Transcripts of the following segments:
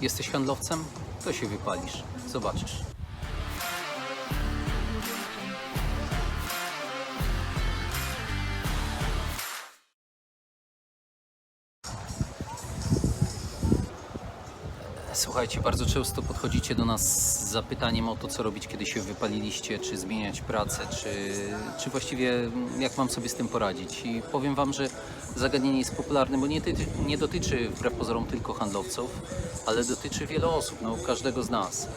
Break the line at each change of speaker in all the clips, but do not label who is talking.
Jesteś handlowcem? To się wypalisz. Zobaczysz. Słuchajcie, bardzo często podchodzicie do nas z zapytaniem o to, co robić, kiedy się wypaliliście, czy zmieniać pracę, czy, czy właściwie jak mam sobie z tym poradzić. I powiem Wam, że zagadnienie jest popularne, bo nie, nie dotyczy wbrew pozorom tylko handlowców, ale dotyczy wielu osób, no, każdego z nas.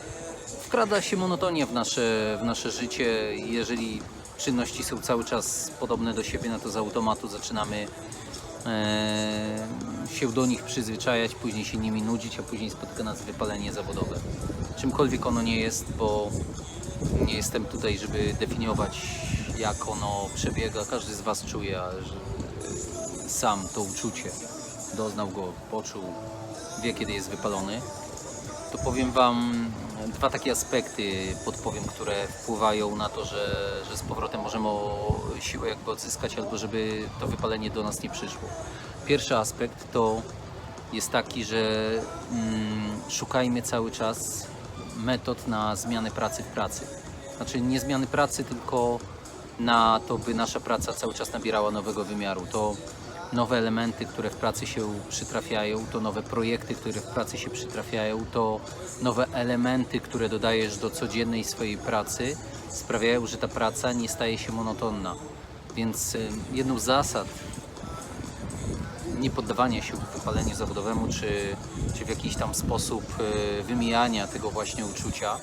Wkrada się monotonia w nasze, w nasze życie. Jeżeli czynności są cały czas podobne do siebie, no to z automatu zaczynamy się do nich przyzwyczajać, później się nimi nudzić, a później spotyka nas wypalenie zawodowe. Czymkolwiek ono nie jest, bo nie jestem tutaj, żeby definiować, jak ono przebiega. Każdy z Was czuje, że sam to uczucie doznał go, poczuł, wie, kiedy jest wypalony to powiem Wam dwa takie aspekty, podpowiem, które wpływają na to, że, że z powrotem możemy siłę jakby odzyskać, albo żeby to wypalenie do nas nie przyszło. Pierwszy aspekt to jest taki, że mm, szukajmy cały czas metod na zmianę pracy w pracy. Znaczy nie zmiany pracy, tylko na to, by nasza praca cały czas nabierała nowego wymiaru. To nowe elementy, które w pracy się przytrafiają, to nowe projekty, które w pracy się przytrafiają, to nowe elementy, które dodajesz do codziennej swojej pracy, sprawiają, że ta praca nie staje się monotonna. Więc y, jedną z zasad nie poddawania się wypaleniu zawodowemu, czy, czy w jakiś tam sposób y, wymijania tego właśnie uczucia,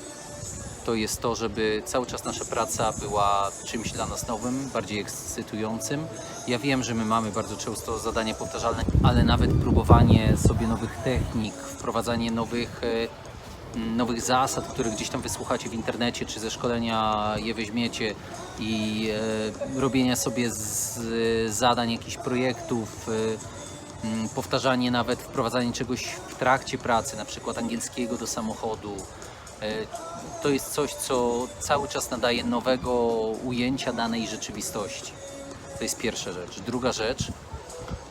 to jest to, żeby cały czas nasza praca była czymś dla nas nowym, bardziej ekscytującym. Ja wiem, że my mamy bardzo często zadania powtarzalne, ale nawet próbowanie sobie nowych technik, wprowadzanie nowych, e, nowych zasad, które gdzieś tam wysłuchacie w internecie, czy ze szkolenia je weźmiecie i e, robienia sobie z zadań jakichś projektów, e, powtarzanie nawet, wprowadzanie czegoś w trakcie pracy, na przykład angielskiego do samochodu, to jest coś, co cały czas nadaje nowego ujęcia danej rzeczywistości. To jest pierwsza rzecz. Druga rzecz,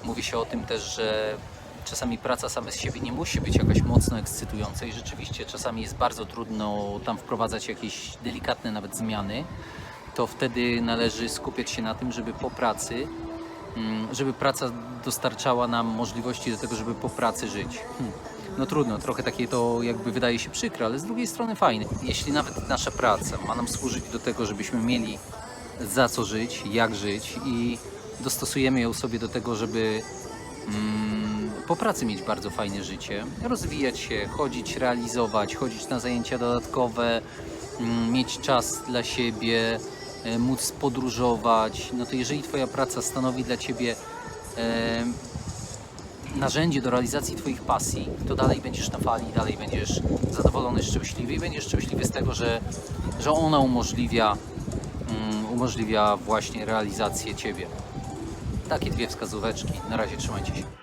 mówi się o tym też, że czasami praca sama z siebie nie musi być jakaś mocno ekscytująca i rzeczywiście czasami jest bardzo trudno tam wprowadzać jakieś delikatne nawet zmiany. To wtedy należy skupiać się na tym, żeby po pracy, żeby praca dostarczała nam możliwości do tego, żeby po pracy żyć. Hmm no trudno, trochę takie to jakby wydaje się przykre, ale z drugiej strony fajne. Jeśli nawet nasza praca ma nam służyć do tego, żebyśmy mieli za co żyć, jak żyć i dostosujemy ją sobie do tego, żeby mm, po pracy mieć bardzo fajne życie, rozwijać się, chodzić, realizować, chodzić na zajęcia dodatkowe, mm, mieć czas dla siebie, móc podróżować, no to jeżeli Twoja praca stanowi dla Ciebie e, narzędzie do realizacji Twoich pasji, to dalej będziesz na fali, dalej będziesz zadowolony, szczęśliwy i będziesz szczęśliwy z tego, że, że ona umożliwia, um, umożliwia właśnie realizację Ciebie. Takie dwie wskazóweczki. Na razie trzymajcie się.